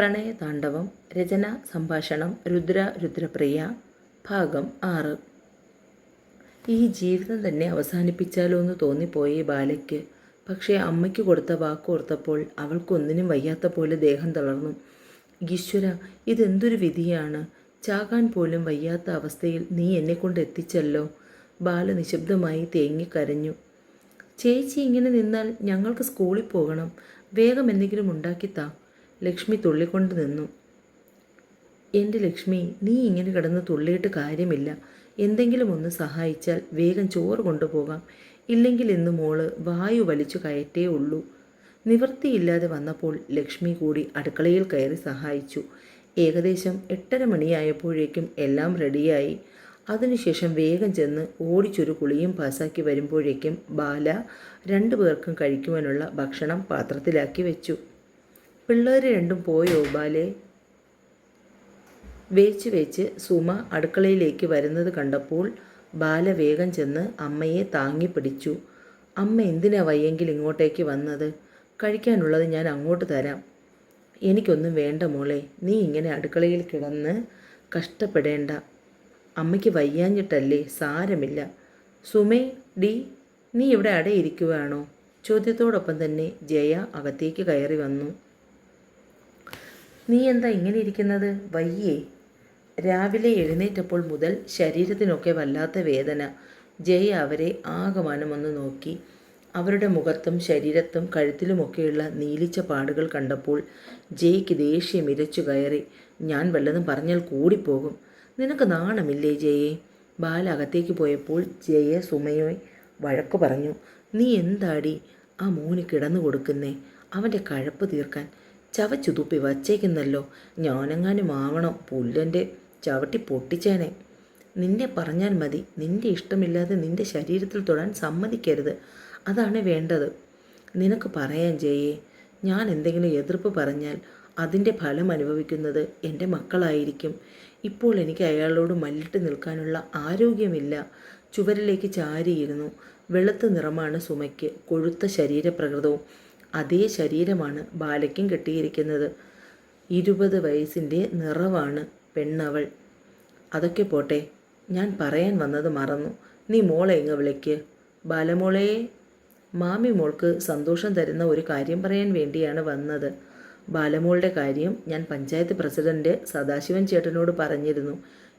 പ്രണയതാണ്ഡവം രചന സംഭാഷണം രുദ്ര രുദ്രപ്രിയ ഭാഗം ആറ്. ഈ ജീവിതം തന്നെ അവസാനിപ്പിച്ചാലോ എന്ന് തോന്നിപ്പോയി ബാലയ്ക്ക്. പക്ഷേ അമ്മയ്ക്ക് കൊടുത്ത വാക്കോർത്തപ്പോൾ അവൾക്കൊന്നിനും വയ്യാത്ത പോലെ ദേഹം തളർന്നു. ഈശ്വര ഇതെന്തൊരു വിധിയാണ്? ചാകാൻ പോലും വയ്യാത്ത അവസ്ഥയിൽ നീ എന്നെ കൊണ്ട് എത്തിച്ചല്ലോ. ബാല നിശബ്ദമായി തേങ്ങിക്കരഞ്ഞു ചേച്ചി ഇങ്ങനെ നിന്നാൽ ഞങ്ങൾക്ക് സ്കൂളിൽ പോകണം. വേഗം എന്തെങ്കിലും ഉണ്ടാക്കിത്താ. ലക്ഷ്മി തുള്ളിക്കൊണ്ട് നിന്നു. എന്റെ ലക്ഷ്മി നീ ഇങ്ങനെ കിടന്ന് തുള്ളിയിട്ട് കാര്യമില്ല. എന്തെങ്കിലും ഒന്ന് സഹായിച്ചാൽ വേഗം ചോറ് കൊണ്ടുപോകാം. ഇല്ലെങ്കിൽ ഇന്ന് മോൾ വായു വലിച്ചു കയറ്റേ ഉള്ളൂ. നിവൃത്തിയില്ലാതെ വന്നപ്പോൾ ലക്ഷ്മി കൂടി അടുക്കളയിൽ കയറി സഹായിച്ചു. ഏകദേശം എട്ടര മണിയായപ്പോഴേക്കും എല്ലാം റെഡിയായി. അതിനുശേഷം വേഗം ചെന്ന് ഓടിച്ചൊരു കുളിയും പാസാക്കി വരുമ്പോഴേക്കും ബാല രണ്ടു പേർക്കും കഴിക്കുവാനുള്ള ഭക്ഷണം പാത്രത്തിലാക്കി വെച്ചു. പിള്ളേർ രണ്ടും പോയോ ബാലേ? വേച്ച് വേച്ച് സുമ അടുക്കളയിലേക്ക് വരുന്നത് കണ്ടപ്പോൾ ബാല വേഗം ചെന്ന് അമ്മയെ താങ്ങി പിടിച്ചു. അമ്മ എന്തിനാ വയ്യെങ്കിൽ ഇങ്ങോട്ടേക്ക് വന്നത്? കഴിക്കാനുള്ളത് ഞാൻ അങ്ങോട്ട് തരാം. എനിക്കൊന്നും വേണ്ട മോളെ നീ ഇങ്ങനെ അടുക്കളയിൽ കിടന്ന് കഷ്ടപ്പെടേണ്ട. അമ്മയ്ക്ക് വയ്യാഞ്ഞിട്ടല്ലേ സാരമില്ല. സുമേ ഡി നീ ഇവിടെ അടയിരിക്കുകയാണോ ചോദ്യത്തോടൊപ്പം തന്നെ ജയ അകത്തേക്ക് കയറി വന്നു. നീ എന്താ ഇങ്ങനെ ഇരിക്കുന്നത്? വയ്യേ. രാവിലെ എഴുന്നേറ്റപ്പോൾ മുതൽ ശരീരത്തിനൊക്കെ വല്ലാത്ത വേദന. ജയ അവരെ ആകമാനമൊന്ന് നോക്കി. അവരുടെ മുഖത്തും ശരീരത്തും കഴുത്തിലുമൊക്കെയുള്ള നീലിച്ച പാടുകൾ കണ്ടപ്പോൾ ജയ്ക്ക് ദേഷ്യം ഇരച്ചു കയറി. ഞാൻ വല്ലതും പറഞ്ഞാൽ കൂടിപ്പോകും. നിനക്ക് നാണമില്ലേ ജയെ? ബാല അകത്തേക്ക് പോയപ്പോൾ ജയ സുമയോയ് വഴക്കു പറഞ്ഞു. നീ എന്താടി? ആ മോന് കിടന്നു കൊടുക്കുന്നേ അവന്റെ കഴപ്പ് തീർക്കാൻ. ചവച്ചു തുപ്പി വച്ചേക്കുന്നല്ലോ. ഞാനെങ്ങാനും ആവണം പുല്ലന്റെ ചവിട്ടി പൊട്ടിച്ചേനെ. നിന്നെ പറഞ്ഞാൽ മതി. നിന്റെ ഇഷ്ടമില്ലാതെ നിന്റെ ശരീരത്തിൽ തൊടാൻ സമ്മതിക്കരുത്. അതാണ് വേണ്ടത്. നിനക്ക് പറയാൻ ജയേ ഞാൻ എന്തെങ്കിലും എതിർപ്പ് പറഞ്ഞാൽ അതിന്റെ ഫലം അനുഭവിക്കുന്നത് എന്റെ മക്കളായിരിക്കും. ഇപ്പോൾ എനിക്ക് അയാളോട് മല്ലിട്ട് നിൽക്കാനുള്ള ആരോഗ്യമില്ല. ചുവരിലേക്ക് ചാരിയിരുന്നു. വെളുത്ത നിറമാണ് സുമയ്ക്ക്. കൊഴുത്ത ശരീരപ്രകൃതവും. അതേ ശരീരമാണ് ബാലയ്ക്കും കെട്ടിയിരിക്കുന്നത്. ഇരുപത് വയസ്സിന്റെ നിറവാണ് പെണ്ണവൾ. അതൊക്കെ പോട്ടെ ഞാൻ പറയാൻ വന്നത് മറന്നു. നീ മോളെ ഇങ്ങ് വിളിക്ക്. ബാലമോളെ മാമി മോൾക്ക് സന്തോഷം തരുന്ന ഒരു കാര്യം പറയാൻ വേണ്ടിയാണ് വന്നത്. ബാലമോളുടെ കാര്യം ഞാൻ പഞ്ചായത്ത് പ്രസിഡന്റ് സദാശിവൻ ചേട്ടനോട് പറഞ്ഞിരുന്നു.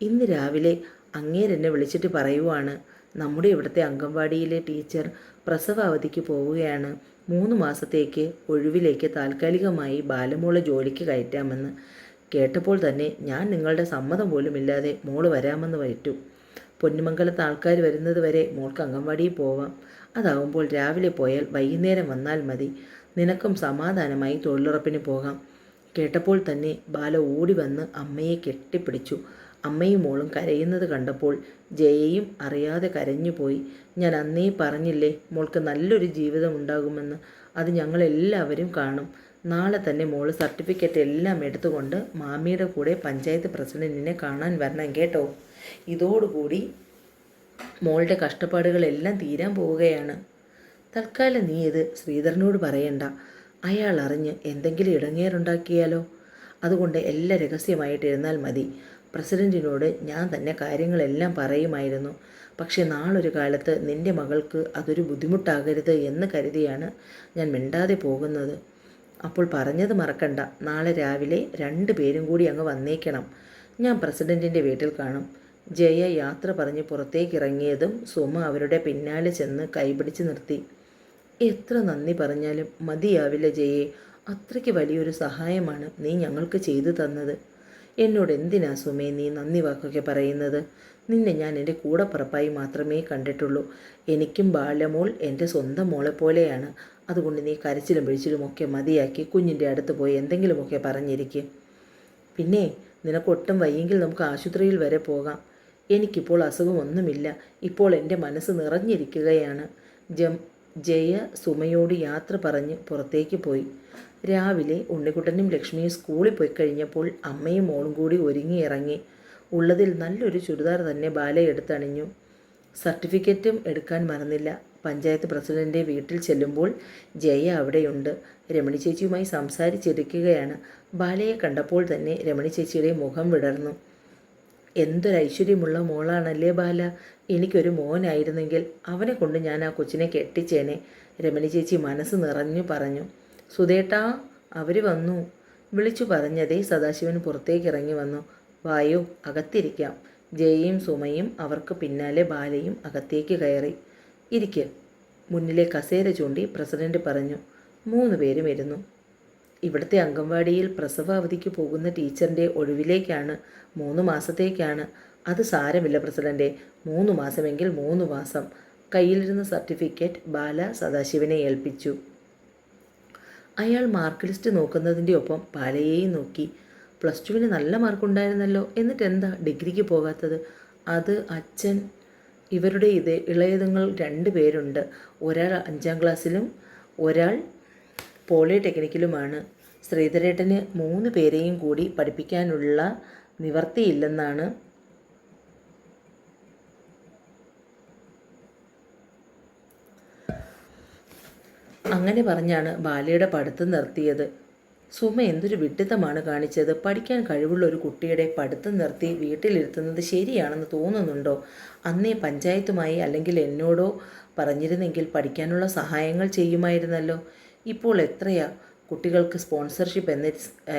ഇന്ന് രാവിലെ അങ്ങേരെന്നെ വിളിച്ചിട്ട് പറയുവാണ്. നമ്മുടെ ഇവിടുത്തെ അംഗൻവാടിയിലെ ടീച്ചർ പ്രസവ അവധിക്ക് പോവുകയാണ്. മൂന്ന് മാസത്തേക്ക് ഒഴിവിലേക്ക് താൽക്കാലികമായി ബാലമോളെ ജോലിക്ക് കയറ്റാമെന്ന് കേട്ടപ്പോൾ തന്നെ ഞാൻ നിങ്ങളുടെ സമ്മതം പോലും ഇല്ലാതെ മോൾ വരാമെന്ന് വരറ്റു പൊന്നുമംഗലത്ത് ആൾക്കാർ വരുന്നത് വരെ മോൾക്ക് അംഗൻവാടിയിൽ പോവാം. അതാവുമ്പോൾ രാവിലെ പോയാൽ വൈകുന്നേരം വന്നാൽ മതി. നിനക്കും സമാധാനമായി തൊഴിലുറപ്പിന് പോകാം. കേട്ടപ്പോൾ തന്നെ ബാല ഓടി വന്ന് അമ്മയെ കെട്ടിപ്പിടിച്ചു. അമ്മയും മോളും കരയുന്നത് കണ്ടപ്പോൾ ജയയും അറിയാതെ കരഞ്ഞുപോയി. ഞാൻ അന്നേ പറഞ്ഞില്ലേ മോൾക്ക് നല്ലൊരു ജീവിതം ഉണ്ടാകുമെന്ന്. അത് ഞങ്ങളെല്ലാവരും കാണും. നാളെ തന്നെ മോൾ സർട്ടിഫിക്കറ്റ് എല്ലാം എടുത്തുകൊണ്ട് മാമിയുടെ കൂടെ പഞ്ചായത്ത് പ്രസിഡന്റിനെ കാണാൻ വരണം കേട്ടോ. ഇതോടുകൂടി മോളുടെ കഷ്ടപ്പാടുകളെല്ലാം തീരാൻ പോവുകയാണ്. തൽക്കാലം നീ ഇത് ശ്രീധരനോട് പറയണ്ട. അയാൾ അറിഞ്ഞ് എന്തെങ്കിലും ഇടങ്ങേറുണ്ടാക്കിയാലോ? അതുകൊണ്ട് എല്ലാം രഹസ്യമായിട്ടിരുന്നാൽ മതി. പ്രസിഡന്റിനോട് ഞാൻ തന്നെ കാര്യങ്ങളെല്ലാം പറയുമായിരുന്നു. പക്ഷേ നാളൊരു കാലത്ത് നിന്റെ മകൾക്ക് അതൊരു ബുദ്ധിമുട്ടാകരുത് എന്ന് കരുതിയാണ് ഞാൻ മിണ്ടാതെ പോകുന്നത്. അപ്പോൾ പറഞ്ഞത് മറക്കണ്ട. നാളെ രാവിലെ രണ്ട് പേരും കൂടി അങ്ങ് വന്നേക്കണം. ഞാൻ പ്രസിഡന്റിന്റെ വീട്ടിൽ കാണും. ജയ യാത്ര പറഞ്ഞ് പുറത്തേക്ക് ഇറങ്ങിയതും സുമ അവരുടെ പിന്നാലെ ചെന്ന് കൈപിടിച്ച് നിർത്തി. എത്ര നന്ദി പറഞ്ഞാലും മതിയാവില്ല ജയെ. അത്രയ്ക്ക് വലിയൊരു സഹായമാണ് നീ ഞങ്ങൾക്ക് ചെയ്തു തന്നത്. എന്നോട് എന്തിനാ സുമേ നീ നന്ദി വാക്കൊക്കെ പറയുന്നത്? നിന്നെ ഞാൻ എന്റെ കൂടപ്പുറപ്പായി മാത്രമേ കണ്ടിട്ടുള്ളൂ. എനിക്കും ബാല്യമോൾ എന്റെ സ്വന്തം മോളെ പോലെയാണ്. അതുകൊണ്ട് നീ കരച്ചിലും പിഴിച്ചിലും ഒക്കെ മതിയാക്കി കുഞ്ഞിന്റെ അടുത്ത് പോയി എന്തെങ്കിലുമൊക്കെ പറഞ്ഞിരിക്കും. പിന്നെ നിനക്കൊട്ടും വയ്യെങ്കിൽ നമുക്ക് ആശുപത്രിയിൽ വരെ പോകാം. എനിക്കിപ്പോൾ അസുഖമൊന്നുമില്ല. ഇപ്പോൾ എന്റെ മനസ്സ് നിറഞ്ഞിരിക്കുകയാണ്. ജം ജയ സുമയോട് യാത്ര പറഞ്ഞ് പുറത്തേക്ക് പോയി. രാവിലെ ഉണ്ണിക്കുട്ടനും ലക്ഷ്മിയും സ്കൂളിൽ പോയി കഴിഞ്ഞപ്പോൾ അമ്മയും മോളും കൂടി ഒരുങ്ങി ഇറങ്ങി. ഉള്ളതിൽ നല്ലൊരു ചുരിദാർ തന്നെ ബാല എടുത്തണിഞ്ഞു. സർട്ടിഫിക്കറ്റും എടുക്കാൻ മറന്നില്ല. പഞ്ചായത്ത് പ്രസിഡന്റെ വീട്ടിൽ ചെല്ലുമ്പോൾ ജയ അവിടെയുണ്ട്. രമണി ചേച്ചിയുമായി സംസാരിച്ചിരിക്കുകയാണ്. ബാലയെ കണ്ടപ്പോൾ തന്നെ രമണി ചേച്ചിയുടെ മുഖം വിടർന്നു. എന്തൊരു ഐശ്വര്യമുള്ള മോളാണല്ലേ ബാല? എനിക്കൊരു മോനായിരുന്നെങ്കിൽ അവനെ കൊണ്ട് ഞാൻ ആ കൊച്ചിനെ കെട്ടിച്ചേനെ. രമണി ചേച്ചി മനസ്സ് നിറഞ്ഞു പറഞ്ഞു. സുധേട്ടാ അവർ വന്നു. വിളിച്ചു പറഞ്ഞതേ സദാശിവൻ പുറത്തേക്ക് ഇറങ്ങി വന്നു. വായോ അകത്തിരിക്കാം. ജയയും സുമയും അവർക്ക് പിന്നാലെ ബാലയും അകത്തേക്ക് കയറി. ഇരിക്ക്. മുന്നിലെ കസേര ചൂണ്ടി പ്രസിഡന്റ് പറഞ്ഞു. മൂന്ന് പേരും ഇരുന്നു. ഇവിടുത്തെ അംഗൻവാടിയിൽ പ്രസവ അവധിക്ക് പോകുന്ന ടീച്ചറിന്റെ ഒഴിവിലേക്കാണ് മൂന്ന് മാസത്തേക്കാണ്. അത് സാരമില്ല പ്രസിഡന്റെ മൂന്ന് മാസമെങ്കിൽ മൂന്ന് മാസം. കയ്യിലിരുന്ന സർട്ടിഫിക്കറ്റ് ബാല സദാശിവനെ ഏൽപ്പിച്ചു. അയാൾ മാർക്ക് ലിസ്റ്റ് നോക്കുന്നതിന്റെ ഒപ്പം ബാലയെയും നോക്കി. പ്ലസ് ടുവിന് നല്ല മാർക്കുണ്ടായിരുന്നല്ലോ. എന്നിട്ട് എന്താ ഡിഗ്രിക്ക് പോകാത്തത്? അത് അച്ഛൻ. ഇവരുടെ ഇത് ഇളയതുങ്ങൾ രണ്ട് പേരുണ്ട് ഒരാൾ അഞ്ചാം ക്ലാസ്സിലും ഒരാൾ പോളിടെക്നിക്കിലുമാണ് ശ്രീധരേട്ടന് മൂന്ന് പേരെയും കൂടി പഠിപ്പിക്കാനുള്ള നിവർത്തിയില്ലെന്നാണ് അങ്ങനെ പറഞ്ഞാണ് ബാലയുടെ പഠിത്തം നിർത്തിയത്. സുമ എന്തൊരു വിഡിത്തമാണ് കാണിച്ചത്. പഠിക്കാൻ കഴിവുള്ള ഒരു കുട്ടിയുടെ പഠിത്തം നിർത്തി വീട്ടിലിരുത്തുന്നത് ശരിയാണെന്ന് തോന്നുന്നുണ്ടോ? അന്നേ പഞ്ചായത്തുമായി അല്ലെങ്കിൽ എന്നോടോ പറഞ്ഞിരുന്നെങ്കിൽ പഠിക്കാനുള്ള സഹായങ്ങൾ ചെയ്യുമായിരുന്നല്ലോ. ഇപ്പോൾ എത്രയാ? കുട്ടികൾക്ക് സ്പോൺസർഷിപ്പ് എന്ന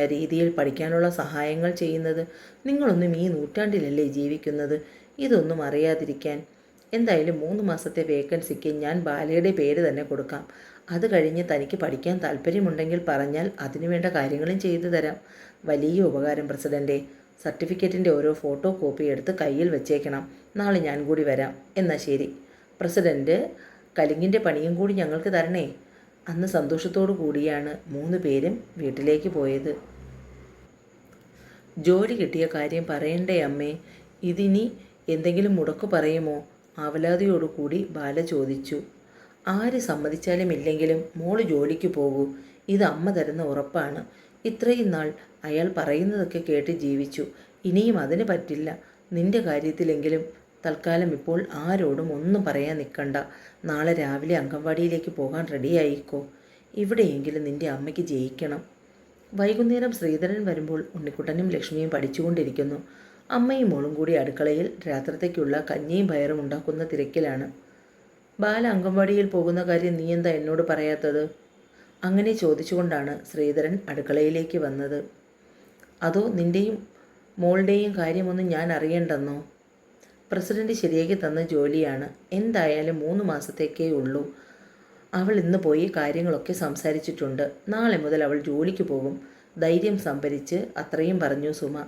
രീതിയിൽ പഠിക്കാനുള്ള സഹായങ്ങൾ ചെയ്യുന്നത്? നിങ്ങളൊന്നും ഈ നൂറ്റാണ്ടിലല്ലേ ജീവിക്കുന്നത്? ഇതൊന്നും അറിയാതിരിക്കാൻ. എന്തായാലും മൂന്ന് മാസത്തെ വേക്കൻസിക്ക് ഞാൻ ബാലയുടെ പേര് തന്നെ കൊടുക്കാം. അത് കഴിഞ്ഞ് തനിക്ക് പഠിക്കാൻ താല്പര്യമുണ്ടെങ്കിൽ പറഞ്ഞാൽ അതിനുവേണ്ട കാര്യങ്ങളും ചെയ്തു തരാം. വലിയ ഉപകാരം പ്രസിഡന്റെ. സർട്ടിഫിക്കറ്റിന്റെ ഓരോ ഫോട്ടോ കോപ്പി എടുത്ത് കയ്യിൽ വെച്ചേക്കണം. നാളെ ഞാൻ കൂടി വരാം. എന്നാൽ ശരി. പ്രസിഡന്റ് കലിങ്ങിന്റെ പണിയും കൂടി ഞങ്ങൾക്ക് തരണേ. അന്ന് സന്തോഷത്തോടു കൂടിയാണ് മൂന്ന് പേരും വീട്ടിലേക്ക് പോയത്. ജോലി കിട്ടിയ കാര്യം പറയണ്ടേ അമ്മേ? ഇതിനി എന്തെങ്കിലും മുടക്കു പറയുമോ? ആവലാതിയോടുകൂടി ബാല ചോദിച്ചു. ആര് സമ്മതിച്ചാലും ഇല്ലെങ്കിലും മോൾ ജോലിക്ക് പോകൂ. ഇത് അമ്മ തരുന്ന ഉറപ്പാണ്. ഇത്രയും നാൾ അയാൾ പറയുന്നതൊക്കെ കേട്ട് ജീവിച്ചു. ഇനിയും അതിന് പറ്റില്ല. നിന്റെ കാര്യത്തിലെങ്കിലും തൽക്കാലം ഇപ്പോൾ ആരോടും ഒന്നും പറയാൻ നിൽക്കണ്ട നാളെ രാവിലെ അംഗൻവാടിയിലേക്ക് പോകാൻ റെഡിയായിക്കോ ഇവിടെയെങ്കിലും നിന്റെ അമ്മയ്ക്ക് ജയിക്കണം. വൈകുന്നേരം ശ്രീധരൻ വരുമ്പോൾ ഉണ്ണിക്കുട്ടനും ലക്ഷ്മിയും പഠിച്ചുകൊണ്ടിരിക്കുന്നു. അമ്മയും മോളും കൂടി അടുക്കളയിൽ രാത്രിത്തേക്കുള്ള കഞ്ഞിയും പയറും ഉണ്ടാക്കുന്ന തിരക്കിലാണ്. ബാല അംഗൻവാടിയിൽ പോകുന്ന കാര്യം നീ എന്താ എന്നോട് പറയാത്തത്? അങ്ങനെ ചോദിച്ചുകൊണ്ടാണ് ശ്രീധരൻ അടുക്കളയിലേക്ക് വന്നത്. അതോ നിന്റെയും മോളുടെയും കാര്യമൊന്നും ഞാൻ അറിയണ്ടെന്നോ? പ്രസിഡന്റ് ശരിയാക്കി തന്ന ജോലിയാണ്. എന്തായാലും മൂന്ന് മാസത്തേക്കേ ഉള്ളൂ. അവൾ ഇന്ന് പോയി കാര്യങ്ങളൊക്കെ സംസാരിച്ചിട്ടുണ്ട്. നാളെ മുതൽ അവൾ ജോലിക്ക് പോകും. ധൈര്യം സംഭരിച്ച് അത്രയും പറഞ്ഞു സുമ.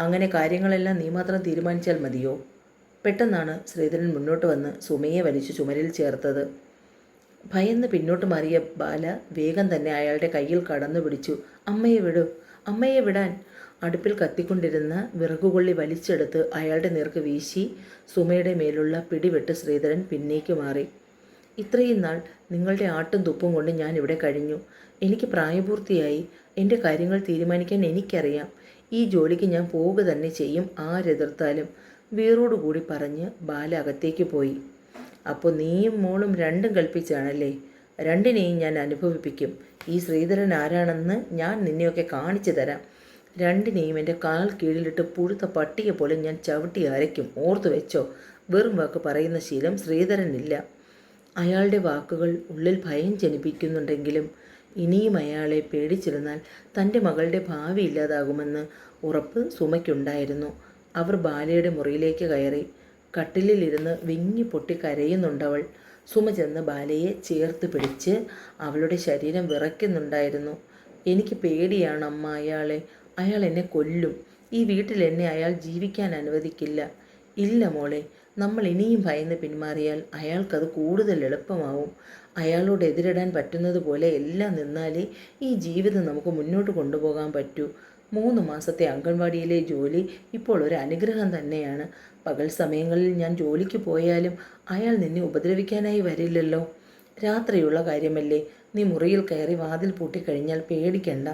അങ്ങനെ കാര്യങ്ങളെല്ലാം നീ മാത്രം തീരുമാനിച്ചാൽ മതിയോ? പെട്ടെന്നാണ് ശ്രീധരൻ മുന്നോട്ട് വന്ന് സുമയെ വലിച്ചു ചുമരിൽ ചേർത്തത്. ഭയന്ന് പിന്നോട്ട് മാറിയ ബാല വേഗം തന്നെ അയാളുടെ കയ്യിൽ കടന്നു പിടിച്ചു. അമ്മയെ വിടൂ. അമ്മയെ വിടാൻ അടുപ്പിൽ കത്തിക്കൊണ്ടിരുന്ന വിറകുകൊള്ളി വലിച്ചെടുത്ത് അയാളുടെ നേർക്ക് വീശി സുമയുടെ മേലുള്ള പിടിവെട്ട് ശ്രീധരൻ പിന്നേക്ക് മാറി. ഇത്രയും നാൾ നിങ്ങളുടെ ആട്ടും തുപ്പും കൊണ്ട് ഞാൻ ഇവിടെ കഴിഞ്ഞു. എനിക്ക് പ്രായപൂർത്തിയായി. എന്റെ കാര്യങ്ങൾ തീരുമാനിക്കാൻ എനിക്കറിയാം. ഈ ജോലിക്ക് ഞാൻ പോവുക തന്നെ ചെയ്യും ആരെതിർത്താലും വീറോടുകൂടി പറഞ്ഞ് ബാല അകത്തേക്ക് പോയി. അപ്പോൾ നീയും മോളും രണ്ടും കൽപ്പിച്ചാണല്ലേ? രണ്ടിനെയും ഞാൻ അനുഭവിപ്പിക്കും. ഈ ശ്രീധരൻ ആരാണെന്ന് ഞാൻ നിന്നെയൊക്കെ കാണിച്ചു തരാം. രണ്ടിനെയും എന്റെ കാൽ കീഴിലിട്ട് പുഴുത്ത പട്ടിയെ പോലെ ഞാൻ ചവിട്ടി അരയ്ക്കും. ഓർത്തു വെച്ചോ? വെറും വാക്ക് പറയുന്ന ശീലം ശ്രീധരനില്ല. അയാളുടെ വാക്കുകൾ ഉള്ളിൽ ഭയം ജനിപ്പിക്കുന്നുണ്ടെങ്കിലും ഇനിയും അയാളെ പേടിച്ചിരുന്നാൽ തന്റെ മകളുടെ ഭാവി ഇല്ലാതാകുമെന്ന് ഉറപ്പ് സുമയ്ക്കുണ്ടായിരുന്നു. അവർ ബാലയുടെ മുറിയിലേക്ക് കയറി. കട്ടിലിലിരുന്ന് വിങ്ങി പൊട്ടി കരയുന്നുണ്ടവൾ. സുമ ചെന്ന് ബാലയെ ചേർത്ത് പിടിച്ച് അവളുടെ ശരീരം വിറയ്ക്കുന്നുണ്ടായിരുന്നു. എനിക്ക് പേടിയാണ് അമ്മ അയാളെ. അയാൾ എന്നെ കൊല്ലും. ഈ വീട്ടിൽ എന്നെ അയാൾ ജീവിക്കാൻ അനുവദിക്കില്ല. ഇല്ല മോളെ നമ്മൾ ഇനിയും ഭയന്ന് പിന്മാറിയാൽ അയാൾക്കത് കൂടുതൽ എളുപ്പമാവും. അയാളോട് എതിരിടാൻ പറ്റുന്നത് പോലെ എല്ലാം നിന്നാലേ ഈ ജീവിതം നമുക്ക് മുന്നോട്ട് കൊണ്ടുപോകാൻ പറ്റൂ. മൂന്ന് മാസത്തെ അംഗൻവാടിയിലെ ജോലി ഇപ്പോൾ ഒരു അനുഗ്രഹം തന്നെയാണ്. പകൽ സമയങ്ങളിൽ ഞാൻ ജോലിക്ക് പോയാലും അയാൾ നിന്നെ ഉപദ്രവിക്കാനായി വരില്ലല്ലോ. രാത്രിയുള്ള കാര്യമല്ലേ? നീ മുറിയിൽ കയറി വാതിൽ പൂട്ടിക്കഴിഞ്ഞാൽ പേടിക്കണ്ട.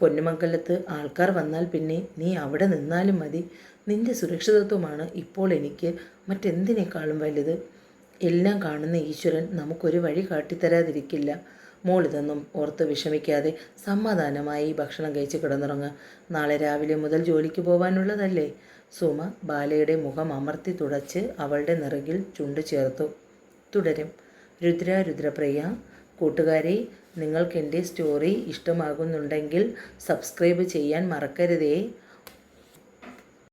പൊന്നുമംഗലത്ത് ആൾക്കാർ വന്നാൽ പിന്നെ നീ അവിടെ നിന്നാലും മതി. നിന്റെ സുരക്ഷിതത്വമാണ് ഇപ്പോൾ എനിക്ക്. മറ്റെന്തിനേക്കാളും വലുത്? എല്ലാം കാണുന്ന ഈശ്വരൻ നമുക്കൊരു വഴി കാട്ടിത്തരാതിരിക്കില്ല. മോളിതൊന്നും ഓർത്ത് വിഷമിക്കാതെ സമാധാനമായി ഭക്ഷണം കഴിച്ച് കിടന്നുറങ്ങുക നാളെ രാവിലെ മുതൽ ജോലിക്ക് പോവാനുള്ളതല്ലേ? സുമ ബാലയുടെ മുഖം അമർത്തി തുടച്ച് അവളുടെ നിറകിൽ ചുണ്ടു ചേർത്തു. തുടരും. രുദ്ര രുദ്രപ്രിയ കൂട്ടുകാരെ നിങ്ങൾക്ക് എന്റെ സ്റ്റോറി ഇഷ്ടമാകുന്നുണ്ടെങ്കിൽ സബ്സ്ക്രൈബ് ചെയ്യാൻ മറക്കരുതേ.